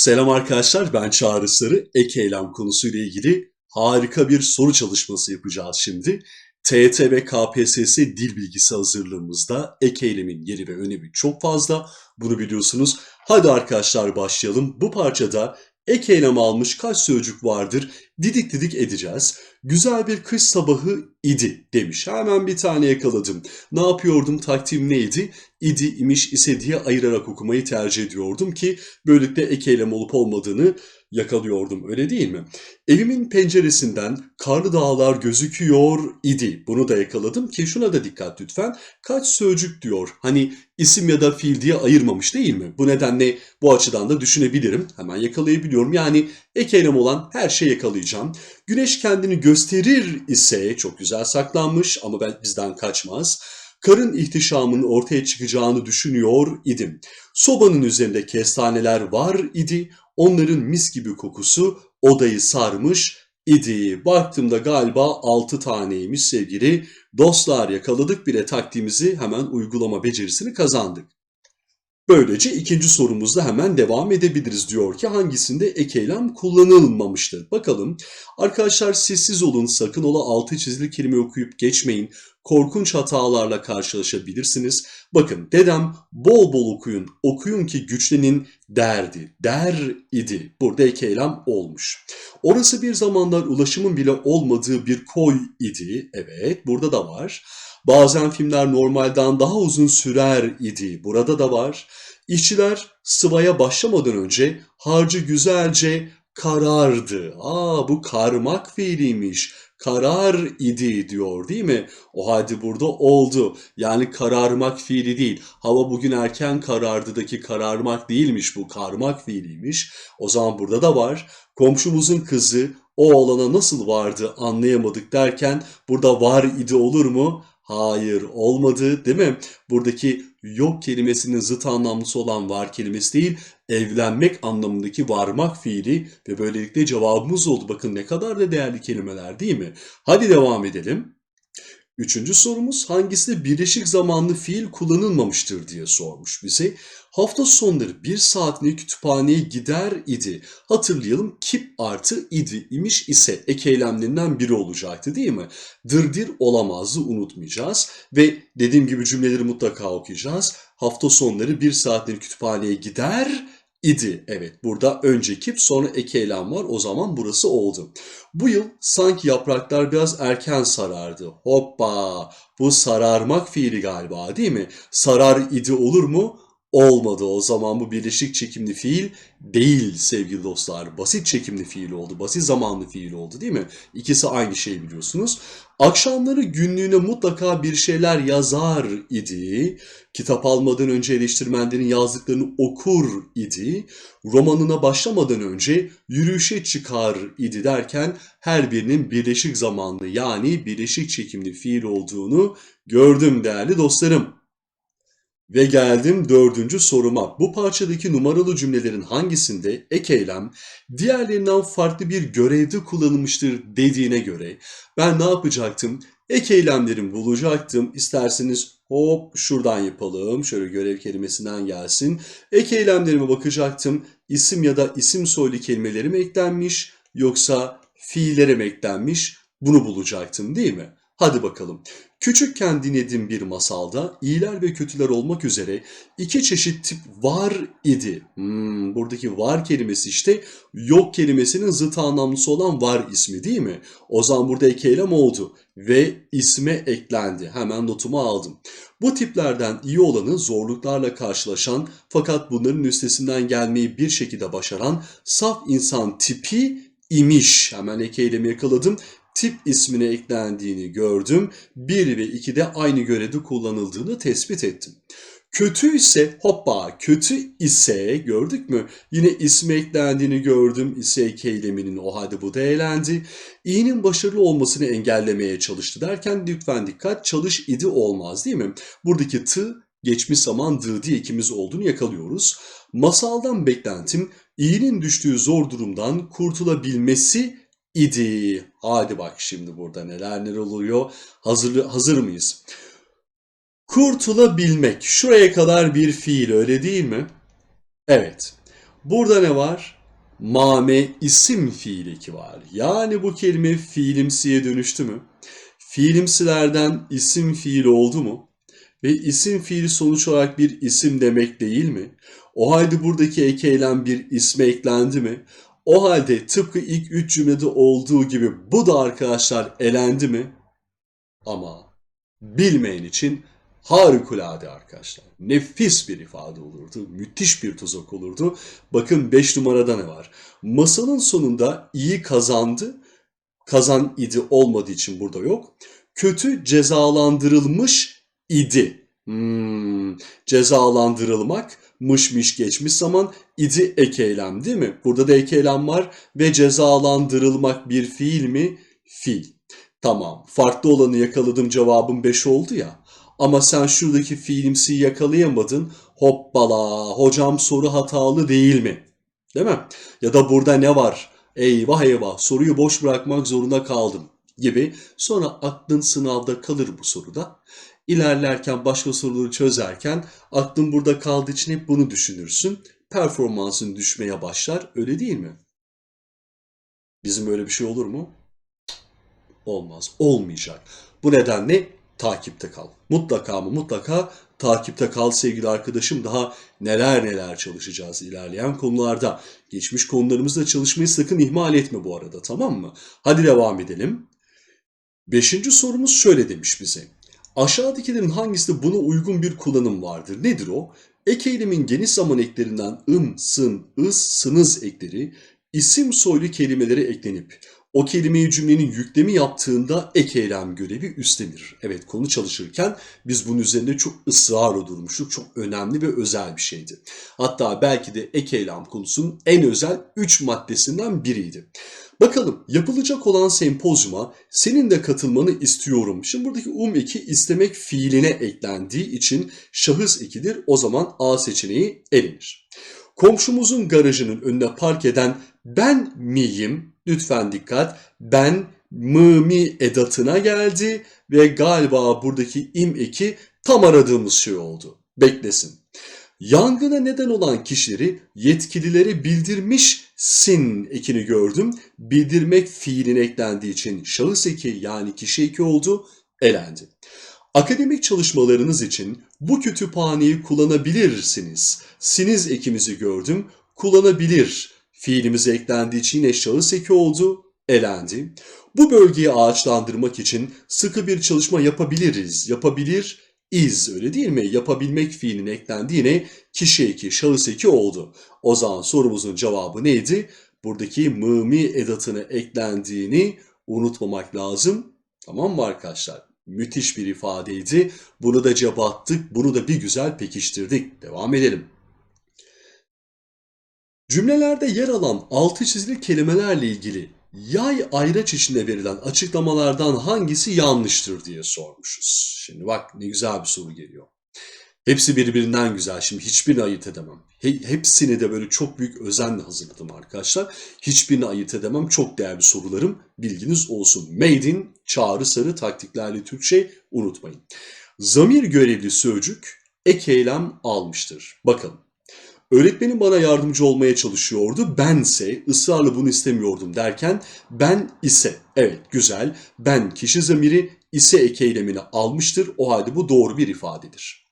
Selam arkadaşlar, ben Çağrı Sarı. Ek eylem konusuyla ilgili harika bir soru çalışması yapacağız şimdi. TET ve KPSS dil bilgisi hazırlığımızda ek eylemin yeri ve önemi çok fazla. Bunu biliyorsunuz. Hadi arkadaşlar başlayalım. Bu parçada ek eylem almış kaç sözcük vardır didik didik edeceğiz. Güzel bir kış sabahı idi demiş. Hemen bir tane yakaladım. Ne yapıyordum? Taktiğim neydi? İdi, imiş, ise diye ayırarak okumayı tercih ediyordum ki böylelikle ek eylem olup olmadığını yakalıyordum. Öyle değil mi? Evimin penceresinden karlı dağlar gözüküyor idi. Bunu da yakaladım ki şuna da dikkat lütfen. Kaç sözcük diyor. Hani isim ya da fiil diye ayırmamış değil mi? Bu nedenle bu açıdan da düşünebilirim. Hemen yakalayabiliyorum. Yani ek eylem olan her şeyi yakalayacağım. Güneş kendini gösterir ise çok güzel saklanmış ama ben bizden kaçmaz. Karın ihtişamının ortaya çıkacağını düşünüyor idim. Sobanın üzerinde kestaneler var idi. Onların mis gibi kokusu odayı sarmış idi. Baktığımda galiba 6 taneymiş sevgili dostlar yakaladık bile taktiğimizi hemen uygulama becerisini kazandık. Böylece ikinci sorumuzda hemen devam edebiliriz diyor ki hangisinde ek eylem kullanılmamıştır. Bakalım arkadaşlar sessiz olun sakın ola altı çizili kelime okuyup geçmeyin. Korkunç hatalarla karşılaşabilirsiniz. Bakın dedem bol bol okuyun okuyun ki güçlenin derdi der idi. Burada ek eylem olmuş. Orası bir zamanlar ulaşımın bile olmadığı bir koy idi. Evet burada da var. Bazen filmler normalden daha uzun sürer idi. Burada da var. İşçiler sıvaya başlamadan önce harcı güzelce karardı. Aa bu karmak fiiliymiş. Karar idi diyor değil mi? O halde burada oldu. Yani kararmak fiili değil. Hava bugün erken karardıdaki kararmak değilmiş bu. Karmak fiiliymiş. O zaman burada da var. Komşumuzun kızı o olana nasıl vardı anlayamadık derken burada var idi olur mu? Hayır olmadı değil mi? Buradaki yok kelimesinin zıt anlamlısı olan var kelimesi değil, evlenmek anlamındaki varmak fiili ve böylelikle cevabımız oldu. Bakın ne kadar da değerli kelimeler değil mi? Hadi devam edelim. Üçüncü sorumuz hangisi birleşik zamanlı fiil kullanılmamıştır diye sormuş bize. Hafta sonları bir saatliğine kütüphaneye gider idi. Hatırlayalım kip artı idi imiş ise ek eylemlerinden biri olacaktı değil mi? Dırdir olamazdı unutmayacağız. Ve dediğim gibi cümleleri mutlaka okuyacağız. Hafta sonları bir saatliğine kütüphaneye gider idi. Evet burada önce kip sonra ek eylem var o zaman burası oldu. Bu yıl sanki yapraklar biraz erken sarardı. Hoppa bu sararmak fiili galiba değil mi? Sarar idi olur mu? Olmadı o zaman bu birleşik çekimli fiil değil sevgili dostlar. Basit çekimli fiil oldu. Basit zamanlı fiil oldu değil mi? İkisi aynı şey biliyorsunuz. Akşamları günlüğüne mutlaka bir şeyler yazar idi. Kitap almadan önce eleştirmenlerin yazdıklarını okur idi. Romanına başlamadan önce yürüyüşe çıkar idi derken her birinin birleşik zamanlı yani birleşik çekimli fiil olduğunu gördüm değerli dostlarım. Ve geldim dördüncü soruma. Bu parçadaki numaralı cümlelerin hangisinde ek eylem diğerlerinden farklı bir görevde kullanılmıştır dediğine göre ben ne yapacaktım? Ek eylemlerimi bulacaktım. İsterseniz hop şuradan yapalım. Şöyle görev kelimesinden gelsin. Ek eylemlerime bakacaktım. İsim ya da isim soylu kelimelerim eklenmiş yoksa fiillere mi eklenmiş? Bunu bulacaktım değil mi? Hadi bakalım. Küçükken dinlediğim bir masalda iyiler ve kötüler olmak üzere iki çeşit tip var idi. Hmm, buradaki var kelimesi işte yok kelimesinin zıt anlamlısı olan var ismi değil mi? O zaman burada ek eylem oldu ve isme eklendi. Hemen notumu aldım. Bu tiplerden iyi olanı zorluklarla karşılaşan fakat bunların üstesinden gelmeyi bir şekilde başaran saf insan tipi imiş. Hemen ek eylemi yakaladım tip ismine eklendiğini gördüm. 1 ve 2'de aynı görevde kullanıldığını tespit ettim. Kötü ise hoppa kötü ise gördük mü? Yine ismi eklendiğini gördüm. ise ek eyleminin o halde bu da eğlendi. İyinin başarılı olmasını engellemeye çalıştı derken lütfen dikkat çalış idi olmaz değil mi? Buradaki tı geçmiş zaman dı diye ikimiz olduğunu yakalıyoruz. Masaldan beklentim iyinin düştüğü zor durumdan kurtulabilmesi idi. Hadi bak şimdi burada neler neler oluyor. Hazır, hazır mıyız? Kurtulabilmek. Şuraya kadar bir fiil öyle değil mi? Evet. Burada ne var? Mame isim fiil eki var. Yani bu kelime fiilimsiye dönüştü mü? Fiilimsilerden isim fiil oldu mu? Ve isim fiili sonuç olarak bir isim demek değil mi? O halde buradaki ek bir isme eklendi mi? O halde tıpkı ilk üç cümlede olduğu gibi bu da arkadaşlar elendi mi? Ama bilmeyen için harikulade arkadaşlar. Nefis bir ifade olurdu. Müthiş bir tuzak olurdu. Bakın 5 numarada ne var? Masalın sonunda iyi kazandı. Kazan idi olmadığı için burada yok. Kötü cezalandırılmış idi. Hmm, cezalandırılmak mışmış geçmiş zaman idi ek eylem değil mi? Burada da ek eylem var ve cezalandırılmak bir fiil mi? Fiil. Tamam farklı olanı yakaladım cevabım 5 oldu ya. Ama sen şuradaki fiilimsi yakalayamadın. Hoppala hocam soru hatalı değil mi? Değil mi? Ya da burada ne var? Eyvah eyvah soruyu boş bırakmak zorunda kaldım gibi. Sonra aklın sınavda kalır bu soruda. İlerlerken başka soruları çözerken aklın burada kaldığı için hep bunu düşünürsün. Performansın düşmeye başlar öyle değil mi? Bizim öyle bir şey olur mu? Olmaz. Olmayacak. Bu nedenle takipte kal. Mutlaka ama mutlaka takipte kal sevgili arkadaşım. Daha neler neler çalışacağız ilerleyen konularda. Geçmiş konularımızda çalışmayı sakın ihmal etme bu arada tamam mı? Hadi devam edelim. Beşinci sorumuz şöyle demiş bize. Aşağıdakilerin hangisinde buna uygun bir kullanım vardır? Nedir o? Ek eylemin geniş zaman eklerinden ım, sın, ıs, sınız ekleri isim soylu kelimelere eklenip o kelimeyi cümlenin yüklemi yaptığında ek eylem görevi üstlenir. Evet konu çalışırken biz bunun üzerinde çok ısrarla durmuştuk. Çok önemli ve özel bir şeydi. Hatta belki de ek eylem konusunun en özel 3 maddesinden biriydi. Bakalım yapılacak olan sempozyuma senin de katılmanı istiyorum. Şimdi buradaki um eki istemek fiiline eklendiği için şahıs ekidir. O zaman A seçeneği elenir. Komşumuzun garajının önüne park eden ben miyim? Lütfen dikkat. Ben mı mi edatına geldi ve galiba buradaki im eki tam aradığımız şey oldu. Beklesin. Yangına neden olan kişileri yetkililere bildirmişsin ekini gördüm. Bildirmek fiilin eklendiği için şahıs eki yani kişi eki oldu, elendi. Akademik çalışmalarınız için bu kütüphaneyi kullanabilirsiniz. Siniz ekimizi gördüm, kullanabilir. Fiilimiz eklendiği için yine şahıs eki oldu, elendi. Bu bölgeyi ağaçlandırmak için sıkı bir çalışma yapabiliriz. Yapabilir iz öyle değil mi? Yapabilmek fiilinin eklendiği yine kişi eki, şahıs eki oldu. O zaman sorumuzun cevabı neydi? Buradaki mımi edatını eklendiğini unutmamak lazım. Tamam mı arkadaşlar? Müthiş bir ifadeydi. Bunu da cebe attık. Bunu da bir güzel pekiştirdik. Devam edelim. Cümlelerde yer alan altı çizili kelimelerle ilgili yay ayraç içinde verilen açıklamalardan hangisi yanlıştır diye sormuşuz. Şimdi bak ne güzel bir soru geliyor. Hepsi birbirinden güzel. Şimdi hiçbirini ayırt edemem. He- hepsini de böyle çok büyük özenle hazırladım arkadaşlar. Hiçbirini ayırt edemem. Çok değerli sorularım. Bilginiz olsun. Made in çağrı sarı taktiklerle Türkçe unutmayın. Zamir görevli sözcük ek eylem almıştır. Bakalım. Öğretmenim bana yardımcı olmaya çalışıyordu. Bense ısrarla bunu istemiyordum derken ben ise. Evet güzel. Ben kişi zamiri ise ek eylemini almıştır. O halde bu doğru bir ifadedir.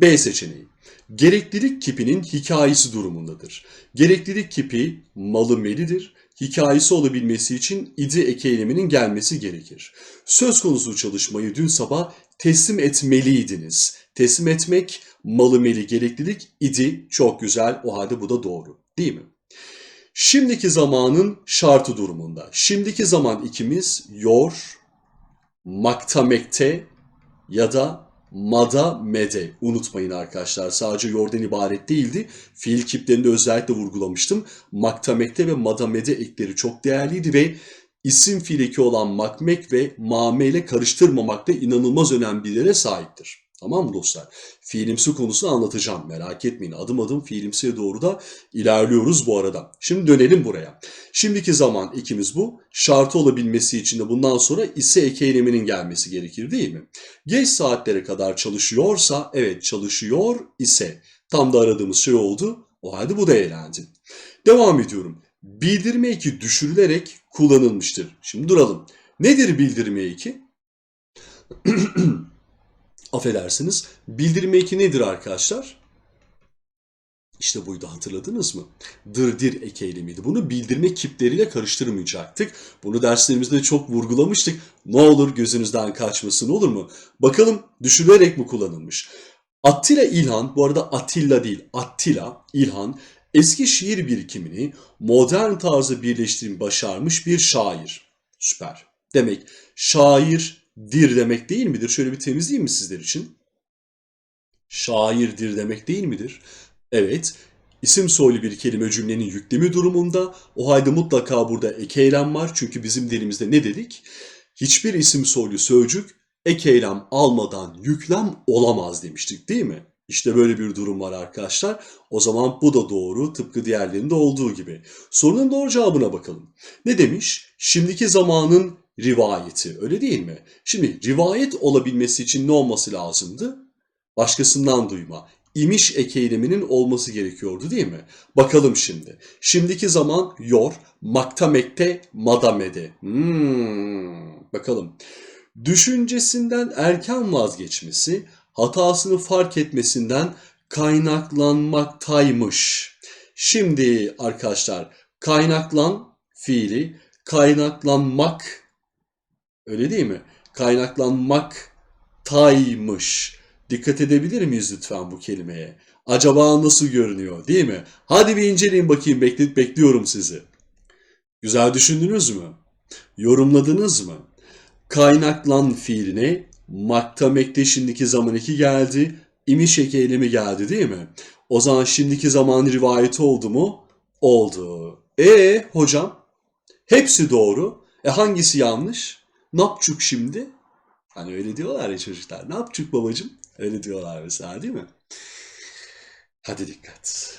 B seçeneği. Gereklilik kipinin hikayesi durumundadır. Gereklilik kipi malı melidir. Hikayesi olabilmesi için idi ek eyleminin gelmesi gerekir. Söz konusu çalışmayı dün sabah teslim etmeliydiniz. Teslim etmek malı meli gereklilik idi. Çok güzel. O halde bu da doğru. Değil mi? Şimdiki zamanın şartı durumunda. Şimdiki zaman ikimiz yor, maktamekte ya da mada mede. Unutmayın arkadaşlar sadece yordan ibaret değildi. Fiil kiplerinde özellikle vurgulamıştım. Maktamekte ve madamede ekleri çok değerliydi ve isim fiil eki olan makmek ve mame ile karıştırmamakta inanılmaz önemli bir yere sahiptir. Tamam mı dostlar? Fiilimsi konusunu anlatacağım. Merak etmeyin. Adım adım fiilimsiye doğru da ilerliyoruz bu arada. Şimdi dönelim buraya. Şimdiki zaman ikimiz bu. Şartı olabilmesi için de bundan sonra ise eki eyleminin gelmesi gerekir değil mi? Geç saatlere kadar çalışıyorsa evet çalışıyor ise tam da aradığımız şey oldu. O halde bu da eğlendi. Devam ediyorum. Bildirme eki düşürülerek kullanılmıştır. Şimdi duralım. Nedir bildirme eki? Affedersiniz. Bildirme eki nedir arkadaşlar? İşte buydu hatırladınız mı? Dırdir ek eylemiydi. Bunu bildirme kipleriyle karıştırmayacaktık. Bunu derslerimizde çok vurgulamıştık. Ne olur gözünüzden kaçmasın olur mu? Bakalım düşürülerek mi kullanılmış? Attila İlhan, bu arada Attila değil, Attila İlhan, eski şiir birikimini modern tarzı birleştirmeyi başarmış bir şair. Süper. Demek şair dir demek değil midir? Şöyle bir temizleyeyim mi sizler için? Şairdir demek değil midir? Evet, isim soylu bir kelime cümlenin yüklemi durumunda o halde mutlaka burada ek eylem var. Çünkü bizim dilimizde ne dedik? Hiçbir isim soylu sözcük ek eylem almadan yüklem olamaz demiştik değil mi? İşte böyle bir durum var arkadaşlar. O zaman bu da doğru tıpkı diğerlerinde olduğu gibi. Sorunun doğru cevabına bakalım. Ne demiş? Şimdiki zamanın rivayeti öyle değil mi? Şimdi rivayet olabilmesi için ne olması lazımdı? Başkasından duyma. İmiş ek eyleminin olması gerekiyordu değil mi? Bakalım şimdi. Şimdiki zaman yor, maktamekte, madamede. Hmm, bakalım. Düşüncesinden erken vazgeçmesi, hatasını fark etmesinden kaynaklanmaktaymış. Şimdi arkadaşlar kaynaklan fiili, kaynaklanmak öyle değil mi? Kaynaklanmaktaymış. Dikkat edebilir miyiz lütfen bu kelimeye? Acaba nasıl görünüyor değil mi? Hadi bir inceleyin bakayım bekle, bekliyorum sizi. Güzel düşündünüz mü? Yorumladınız mı? Kaynaklan fiiline maktamekte şimdiki zaman iki geldi. İmiş eki eylemi geldi değil mi? O zaman şimdiki zaman rivayeti oldu mu? Oldu. E hocam? Hepsi doğru. E hangisi yanlış? Ne yapçuk şimdi? Hani öyle diyorlar ya çocuklar. Ne yapçuk babacım? Öyle diyorlar mesela değil mi? Hadi dikkat.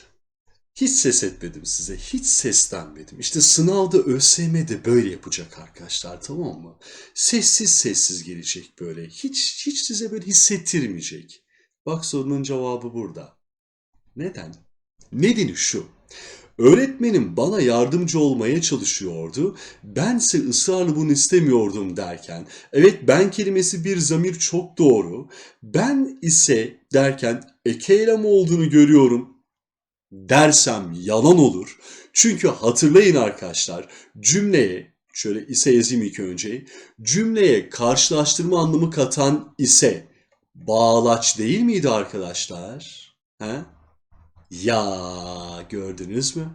Hiç ses etmedim size, hiç seslenmedim. İşte sınavda ÖSYM'de böyle yapacak arkadaşlar tamam mı? Sessiz sessiz gelecek böyle. Hiç hiç size böyle hissettirmeyecek. Bak sorunun cevabı burada. Neden? Nedeni şu. Öğretmenim bana yardımcı olmaya çalışıyordu. Bense ısrarla bunu istemiyordum derken. Evet ben kelimesi bir zamir çok doğru. Ben ise derken eke eylem olduğunu görüyorum dersem yalan olur. Çünkü hatırlayın arkadaşlar cümleye şöyle ise yazayım ilk önce. Cümleye karşılaştırma anlamı katan ise bağlaç değil miydi arkadaşlar? He? Ya gördünüz mü?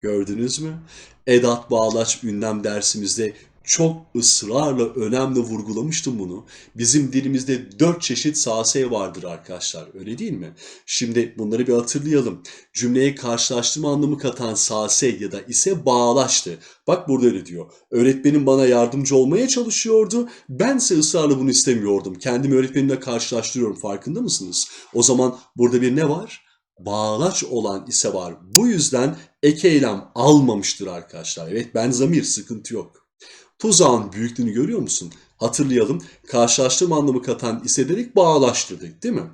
Gördünüz mü? Edat bağlaç ünlem dersimizde çok ısrarla önemli vurgulamıştım bunu. Bizim dilimizde dört çeşit sase vardır arkadaşlar. Öyle değil mi? Şimdi bunları bir hatırlayalım. Cümleye karşılaştırma anlamı katan sase ya da ise bağlaçtı. Bak burada öyle diyor. Öğretmenim bana yardımcı olmaya çalışıyordu. Bense ısrarla bunu istemiyordum. Kendimi öğretmenimle karşılaştırıyorum. Farkında mısınız? O zaman burada bir ne var? Bağlaç olan ise var. Bu yüzden ek eylem almamıştır arkadaşlar. Evet ben zamir sıkıntı yok. Tuzağın büyüklüğünü görüyor musun? Hatırlayalım. Karşılaştırma anlamı katan ise dedik bağlaştırdık değil mi?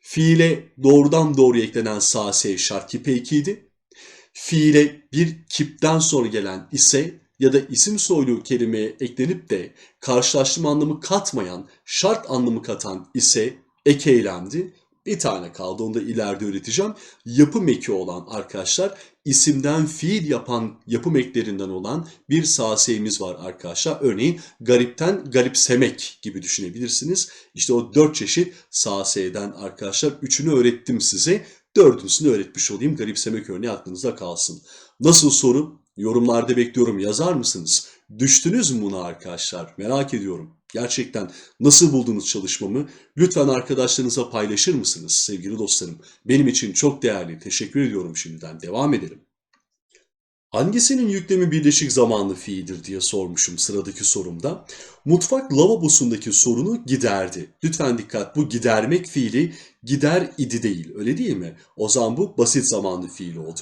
Fiile doğrudan doğruya eklenen sase şart kipe ekiydi. Fiile bir kipten sonra gelen ise ya da isim soylu kelimeye eklenip de karşılaştırma anlamı katmayan, şart anlamı katan ise ek eylemdi. Bir tane kaldı onu da ileride öğreteceğim. Yapım eki olan arkadaşlar isimden fiil yapan yapım eklerinden olan bir saseyimiz var arkadaşlar. Örneğin garipten garipsemek gibi düşünebilirsiniz. İşte o dört çeşit saseyden arkadaşlar üçünü öğrettim size. Dördüncüsünü öğretmiş olayım. Garipsemek örneği aklınızda kalsın. Nasıl soru? Yorumlarda bekliyorum. Yazar mısınız? Düştünüz mü buna arkadaşlar? Merak ediyorum. Gerçekten nasıl buldunuz çalışmamı? Lütfen arkadaşlarınıza paylaşır mısınız sevgili dostlarım? Benim için çok değerli. Teşekkür ediyorum şimdiden. Devam edelim. Hangisinin yüklemi birleşik zamanlı fiildir diye sormuşum sıradaki sorumda. Mutfak lavabosundaki sorunu giderdi. Lütfen dikkat bu gidermek fiili gider idi değil öyle değil mi? O zaman bu basit zamanlı fiil oldu.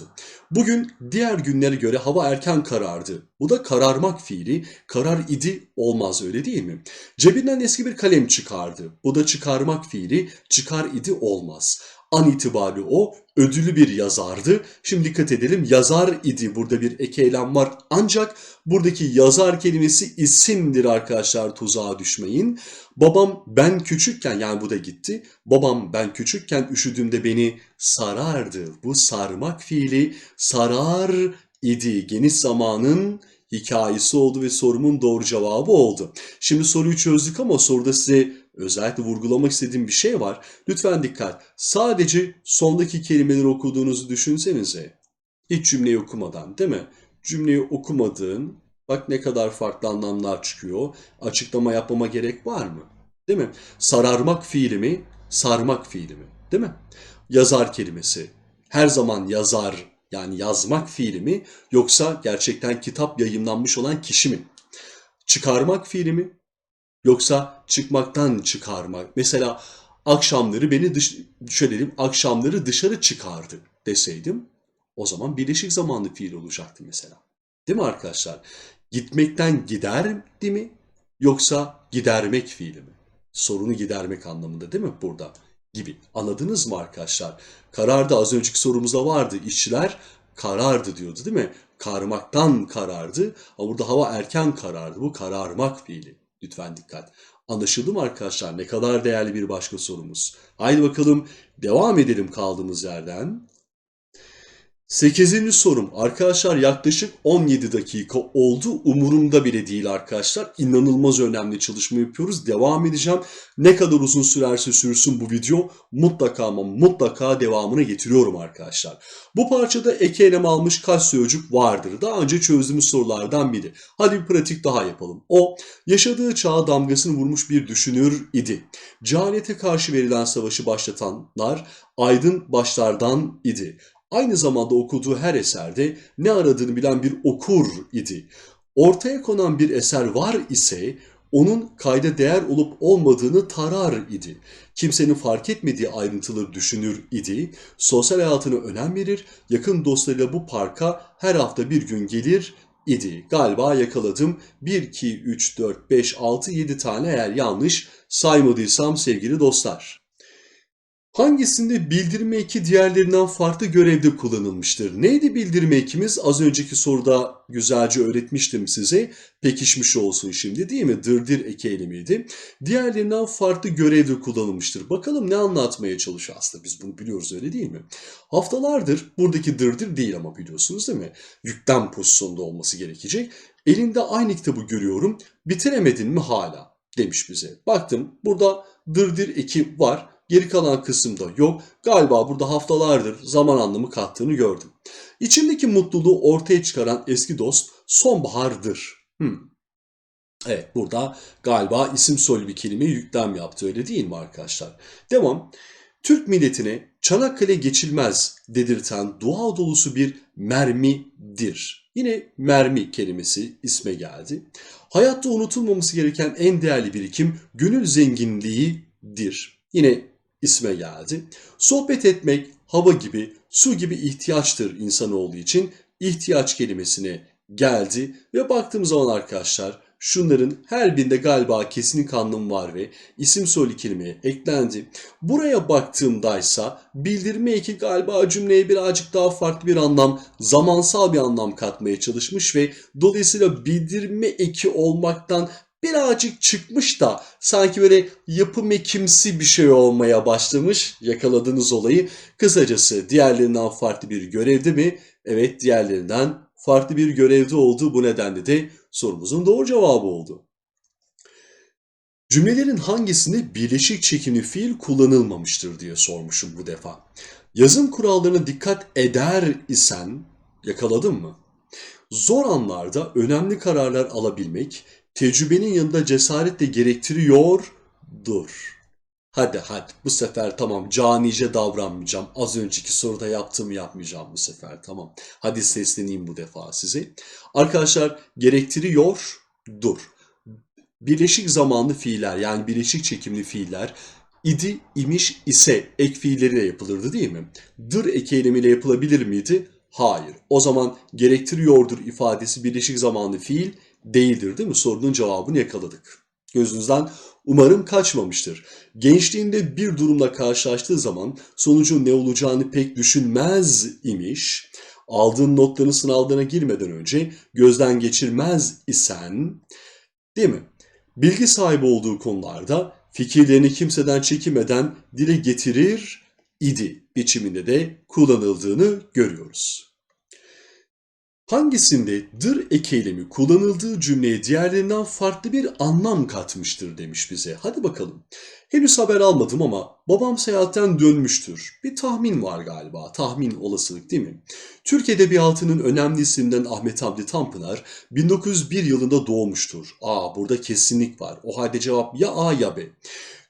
Bugün diğer günlere göre hava erken karardı. Bu da kararmak fiili karar idi olmaz öyle değil mi? Cebinden eski bir kalem çıkardı. Bu da çıkarmak fiili çıkar idi olmaz. An itibariyle o ödüllü bir yazardı. Şimdi dikkat edelim yazar idi. Burada bir ek eylem var. Ancak buradaki yazar kelimesi isimdir arkadaşlar tuzağa düşmeyin. Babam ben küçükken yani bu da gitti. Babam ben küçükken üşüdüğümde beni sarardı. Bu sarmak fiili sarar idi. Geniş zamanın hikayesi oldu ve sorumun doğru cevabı oldu. Şimdi soruyu çözdük ama soruda size özellikle vurgulamak istediğim bir şey var. Lütfen dikkat. Sadece sondaki kelimeleri okuduğunuzu düşünsenize. Hiç cümleyi okumadan değil mi? Cümleyi okumadığın, bak ne kadar farklı anlamlar çıkıyor. Açıklama yapmama gerek var mı? Değil mi? Sararmak fiili mi? Sarmak fiili mi? Değil mi? Yazar kelimesi. Her zaman yazar yani yazmak fiili mi? Yoksa gerçekten kitap yayınlanmış olan kişi mi? Çıkarmak fiili mi? Yoksa çıkmaktan çıkarmak. Mesela akşamları beni dış, şöyle akşamları dışarı çıkardı deseydim o zaman birleşik zamanlı fiil olacaktı mesela. Değil mi arkadaşlar? Gitmekten giderdi mi yoksa gidermek fiili mi? Sorunu gidermek anlamında değil mi burada? Gibi. Anladınız mı arkadaşlar? Karardı az önceki sorumuzda vardı. İşçiler karardı diyordu değil mi? Karmaktan karardı. Ama burada hava erken karardı. Bu kararmak fiili. Lütfen dikkat. Anlaşıldı mı arkadaşlar? Ne kadar değerli bir başka sorumuz. Haydi bakalım devam edelim kaldığımız yerden. Sekizinci sorum. Arkadaşlar yaklaşık 17 dakika oldu. Umurumda bile değil arkadaşlar. İnanılmaz önemli çalışma yapıyoruz. Devam edeceğim. Ne kadar uzun sürerse sürsün bu video mutlaka ama mutlaka devamını getiriyorum arkadaşlar. Bu parçada ek eylem almış kaç sözcük vardır? Daha önce çözdüğümüz sorulardan biri. Hadi bir pratik daha yapalım. O yaşadığı çağa damgasını vurmuş bir düşünür idi. Cehalete karşı verilen savaşı başlatanlar aydın başlardan idi. Aynı zamanda okuduğu her eserde ne aradığını bilen bir okur idi. Ortaya konan bir eser var ise onun kayda değer olup olmadığını tarar idi. Kimsenin fark etmediği ayrıntıları düşünür idi. Sosyal hayatına önem verir. Yakın dostlarıyla bu parka her hafta bir gün gelir idi. Galiba yakaladım. 1, 2, 3, 4, 5, 6, 7 tane eğer yanlış saymadıysam sevgili dostlar. Hangisinde bildirme eki diğerlerinden farklı görevde kullanılmıştır? Neydi bildirme ekimiz? Az önceki soruda güzelce öğretmiştim size. Pekişmiş olsun şimdi değil mi? Dırdır eki eylemiydi. Diğerlerinden farklı görevde kullanılmıştır. Bakalım ne anlatmaya çalışıyor aslında biz bunu biliyoruz öyle değil mi? Haftalardır buradaki dırdır değil ama biliyorsunuz değil mi? Yüklem pozisyonda olması gerekecek. Elinde aynı kitabı görüyorum. Bitiremedin mi hala? Demiş bize. Baktım burada dırdır eki var. Geri kalan kısımda yok. Galiba burada haftalardır zaman anlamı kattığını gördüm. İçimdeki mutluluğu ortaya çıkaran eski dost sonbahardır. Hmm. Evet burada galiba isim soylu bir kelime yüklem yaptı öyle değil mi arkadaşlar? Devam. Türk milletine Çanakkale geçilmez dedirten dua dolusu bir mermidir. Yine mermi kelimesi isme geldi. Hayatta unutulmaması gereken en değerli birikim gönül zenginliğidir. Yine isme geldi. Sohbet etmek hava gibi, su gibi ihtiyaçtır insanoğlu için. ihtiyaç kelimesine geldi ve baktığım zaman arkadaşlar şunların her birinde galiba kesinlik anlamı var ve isim soylu kelimeye eklendi. Buraya baktığımdaysa bildirme eki galiba cümleye birazcık daha farklı bir anlam, zamansal bir anlam katmaya çalışmış ve dolayısıyla bildirme eki olmaktan birazcık çıkmış da sanki böyle yapım ekimsi bir şey olmaya başlamış. Yakaladığınız olayı. Kısacası diğerlerinden farklı bir görevde mi? Evet diğerlerinden farklı bir görevde oldu. Bu nedenle de sorumuzun doğru cevabı oldu. Cümlelerin hangisinde birleşik çekimli fiil kullanılmamıştır diye sormuşum bu defa. Yazım kurallarına dikkat eder isen yakaladın mı? Zor anlarda önemli kararlar alabilmek tecrübenin yanında cesaret de gerektiriyordur. Hadi hadi bu sefer tamam canice davranmayacağım. Az önceki soruda yaptığımı yapmayacağım bu sefer tamam. Hadi sesleneyim bu defa size. Arkadaşlar gerektiriyordur. Birleşik zamanlı fiiller yani birleşik çekimli fiiller idi, imiş, ise ek fiilleriyle yapılırdı değil mi? Dır ek eylemiyle yapılabilir miydi? Hayır. O zaman gerektiriyordur ifadesi birleşik zamanlı fiil değildir değil mi? Sorunun cevabını yakaladık. Gözünüzden umarım kaçmamıştır. Gençliğinde bir durumla karşılaştığı zaman sonucun ne olacağını pek düşünmez imiş. Aldığın notların sınavlarına girmeden önce gözden geçirmez isen, değil mi? Bilgi sahibi olduğu konularda fikirlerini kimseden çekinmeden dile getirir idi biçiminde de kullanıldığını görüyoruz. Hangisinde dır eki eylemi kullanıldığı cümleye diğerlerinden farklı bir anlam katmıştır demiş bize. Hadi bakalım. Henüz haber almadım ama babam seyahatten dönmüştür. Bir tahmin var galiba. Tahmin olasılık değil mi? Türk Edebiyatı'nın önemli isimlerinden Ahmet Hamdi Tanpınar 1901 yılında doğmuştur. Aa burada kesinlik var. O halde cevap ya A ya B.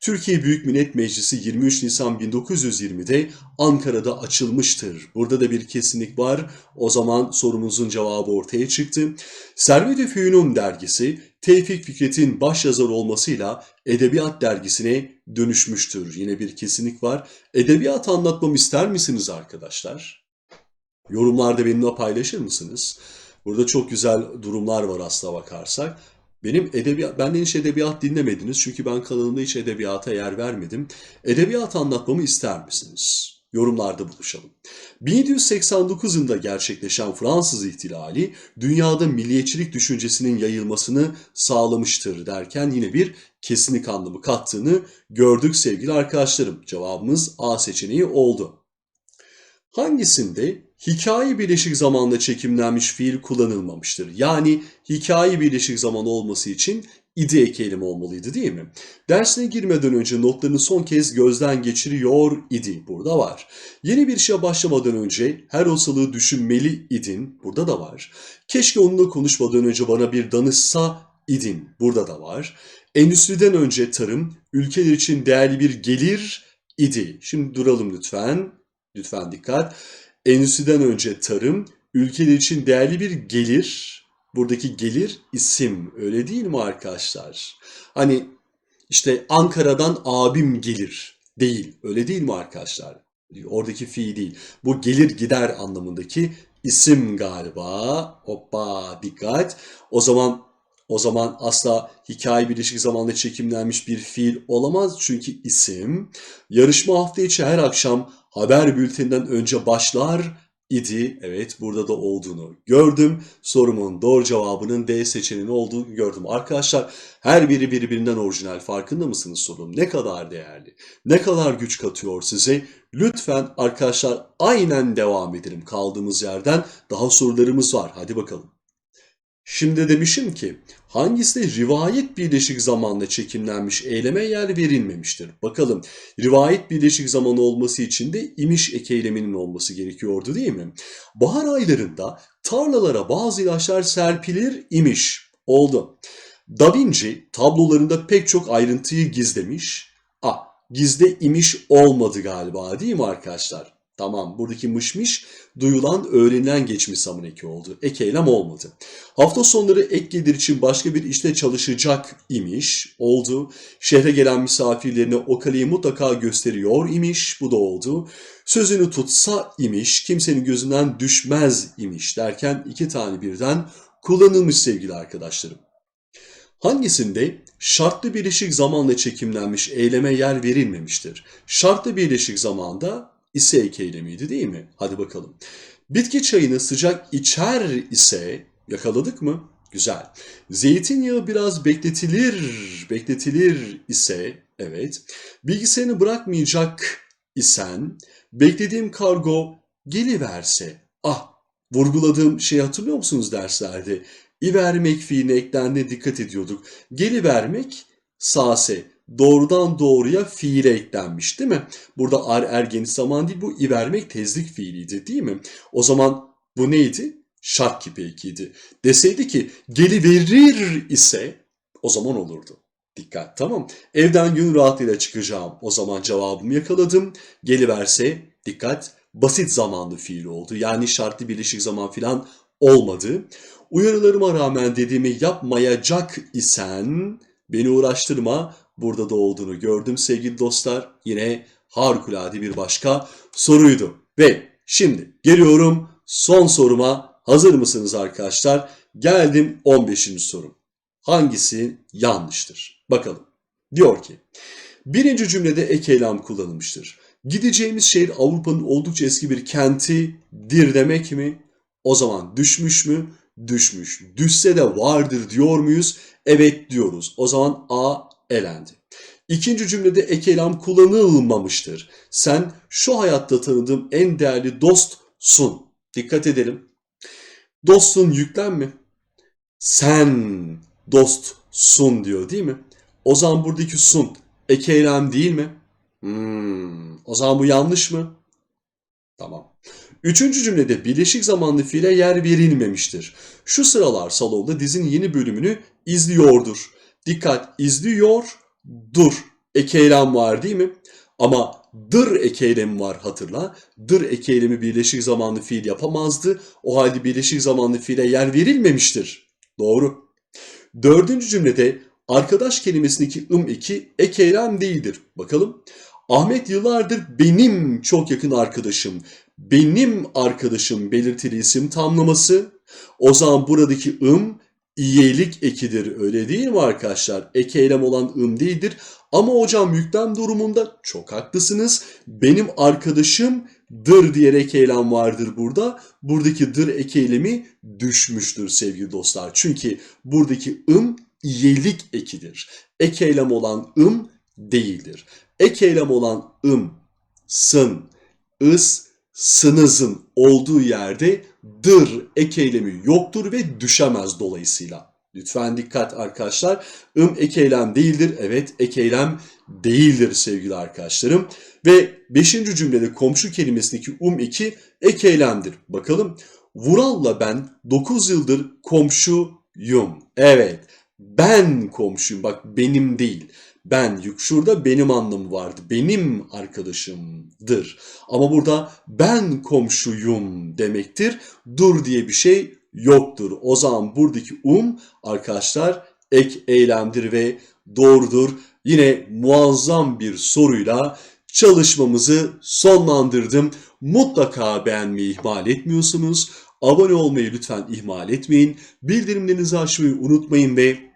Türkiye Büyük Millet Meclisi 23 Nisan 1920'de Ankara'da açılmıştır. Burada da bir kesinlik var. O zaman sorumuzun cevabı ortaya çıktı. Servet-i Fünun dergisi Tevfik Fikret'in başyazar olmasıyla Edebiyat dergisine dönüşmüştür. Yine bir kesinlik var. Edebiyat anlatmamı ister misiniz arkadaşlar? Yorumlarda benimle paylaşır mısınız? Burada çok güzel durumlar var aslına bakarsak. Benim edebiyat, benden hiç edebiyat dinlemediniz çünkü ben kanalımda hiç edebiyata yer vermedim. Edebiyat anlatmamı ister misiniz? Yorumlarda buluşalım. 1789 yılında gerçekleşen Fransız ihtilali dünyada milliyetçilik düşüncesinin yayılmasını sağlamıştır derken yine bir kesinlik anlamı kattığını gördük sevgili arkadaşlarım. Cevabımız A seçeneği oldu. Hangisinde hikaye birleşik zamanla çekimlenmiş fiil kullanılmamıştır? Yani hikaye birleşik zaman olması için idi eki elimi olmalıydı değil mi? Dersine girmeden önce notlarını son kez gözden geçiriyor idi. Burada var. Yeni bir işe başlamadan önce her olasılığı düşünmeli idin. Burada da var. Keşke onunla konuşmadan önce bana bir danışsa idin. Burada da var. Endüstriden önce tarım ülkeler için değerli bir gelir idi. Şimdi duralım lütfen. Lütfen dikkat. Endüstriden önce tarım ülkeler için değerli bir gelir. Buradaki gelir isim öyle değil mi arkadaşlar? Hani işte Ankara'dan abim gelir değil öyle değil mi arkadaşlar? Oradaki fiil değil. Bu gelir gider anlamındaki isim galiba. Hoppa dikkat. O zaman o zaman asla hikaye birleşik zamanla çekimlenmiş bir fiil olamaz çünkü isim. Yarışma hafta içi her akşam haber bülteninden önce başlar idi. Evet burada da olduğunu gördüm. Sorumun doğru cevabının D seçeneği olduğunu gördüm. Arkadaşlar her biri birbirinden orijinal farkında mısınız sorum? Ne kadar değerli, ne kadar güç katıyor size? Lütfen arkadaşlar aynen devam edelim kaldığımız yerden. Daha sorularımız var. Hadi bakalım. Şimdi demişim ki hangisinde rivayet birleşik zamanla çekimlenmiş eyleme yer verilmemiştir? Bakalım rivayet birleşik zaman olması için de imiş ek eyleminin olması gerekiyordu değil mi? Bahar aylarında tarlalara bazı ilaçlar serpilir imiş. Oldu. Da Vinci tablolarında pek çok ayrıntıyı gizlemiş. Ah gizde imiş olmadı galiba değil mi arkadaşlar? Tamam buradaki mışmış duyulan öğrenilen geçmiş zaman eki oldu. Ek eylem olmadı. Hafta sonları ek gelir için başka bir işte çalışacak imiş oldu. Şehre gelen misafirlerine o kaleyi mutlaka gösteriyor imiş bu da oldu. Sözünü tutsa imiş kimsenin gözünden düşmez imiş derken iki tane birden kullanılmış sevgili arkadaşlarım. Hangisinde şartlı birleşik zamanla çekimlenmiş eyleme yer verilmemiştir? Şartlı birleşik zamanda ise eylemiydi değil mi? Hadi bakalım. Bitki çayını sıcak içer ise yakaladık mı? Güzel. Zeytinyağı biraz bekletilir, bekletilir ise evet. Bilgisayarını bırakmayacak isen beklediğim kargo geliverse. Ah vurguladığım şeyi hatırlıyor musunuz derslerde? İvermek fiiline eklendiğine dikkat ediyorduk. Gelivermek sase doğrudan doğruya fiile eklenmiş değil mi? Burada ar er geniş zaman değil bu ivermek tezlik fiiliydi değil mi? O zaman bu neydi? Şart ekiydi. Deseydi ki geliverir ise o zaman olurdu. Dikkat tamam. Evden gün rahatlığıyla çıkacağım. O zaman cevabımı yakaladım. Geliverse dikkat basit zamanlı fiil oldu. Yani şartlı birleşik zaman filan olmadı. Uyarılarıma rağmen dediğimi yapmayacak isen beni uğraştırma burada da olduğunu gördüm sevgili dostlar. Yine harikulade bir başka soruydu. Ve şimdi geliyorum son soruma. Hazır mısınız arkadaşlar? Geldim 15. sorum. Hangisi yanlıştır? Bakalım. Diyor ki, birinci cümlede ek eylem kullanılmıştır. Gideceğimiz şehir Avrupa'nın oldukça eski bir kentidir demek mi? O zaman düşmüş mü? Düşmüş. Düşse de vardır diyor muyuz? Evet diyoruz. O zaman A elendi. İkinci cümlede ek eylem kullanılmamıştır. Sen şu hayatta tanıdığım en değerli dostsun. Dikkat edelim. Dostun yüklem mi? Sen dostsun diyor değil mi? O zaman buradaki sun ek eylem değil mi? Hmm, o zaman bu yanlış mı? Tamam. Üçüncü cümlede birleşik zamanlı fiile yer verilmemiştir. Şu sıralar salonda dizinin yeni bölümünü izliyordur. Dikkat izliyor, dur. Ek var değil mi? Ama dır ek var hatırla. Dır ek eylemi birleşik zamanlı fiil yapamazdı. O halde birleşik zamanlı fiile yer verilmemiştir. Doğru. Dördüncü cümlede arkadaş kelimesindeki ım eki ek değildir. Bakalım. Ahmet yıllardır benim çok yakın arkadaşım. Benim arkadaşım belirtili isim tamlaması. O zaman buradaki ım iyelik ekidir öyle değil mi arkadaşlar? Ek eylem olan ım değildir. Ama hocam yüklem durumunda çok haklısınız. Benim arkadaşım dır diyerek eylem vardır burada. Buradaki dır ek eylemi düşmüştür sevgili dostlar. Çünkü buradaki ım iyelik ekidir. Ek eylem olan ım değildir. Ek eylem olan ım, sın, ıs, sınızın olduğu yerde dır ek eylemi yoktur ve düşemez dolayısıyla. Lütfen dikkat arkadaşlar. Im ek eylem değildir. Evet ek eylem değildir sevgili arkadaşlarım. Ve beşinci cümlede komşu kelimesindeki um eki ek eylemdir. Bakalım. Vural'la ben 9 yıldır komşuyum. Evet ben komşuyum. Bak benim değil. Ben şurada benim anlamı vardı. Benim arkadaşımdır. Ama burada ben komşuyum demektir. Dur diye bir şey yoktur. O zaman buradaki um arkadaşlar ek eylemdir ve doğrudur. Yine muazzam bir soruyla çalışmamızı sonlandırdım. Mutlaka beğenmeyi ihmal etmiyorsunuz. Abone olmayı lütfen ihmal etmeyin. Bildirimlerinizi açmayı unutmayın ve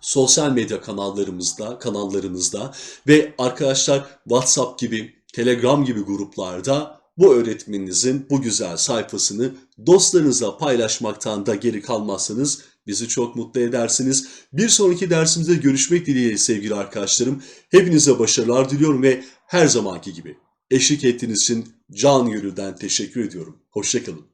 sosyal medya kanallarımızda, kanallarımızda ve arkadaşlar WhatsApp gibi, Telegram gibi gruplarda bu öğretmeninizin bu güzel sayfasını dostlarınızla paylaşmaktan da geri kalmazsanız bizi çok mutlu edersiniz. Bir sonraki dersimizde görüşmek dileğiyle sevgili arkadaşlarım. Hepinize başarılar diliyorum ve her zamanki gibi eşlik ettiğiniz için can gönülden teşekkür ediyorum. Hoşçakalın.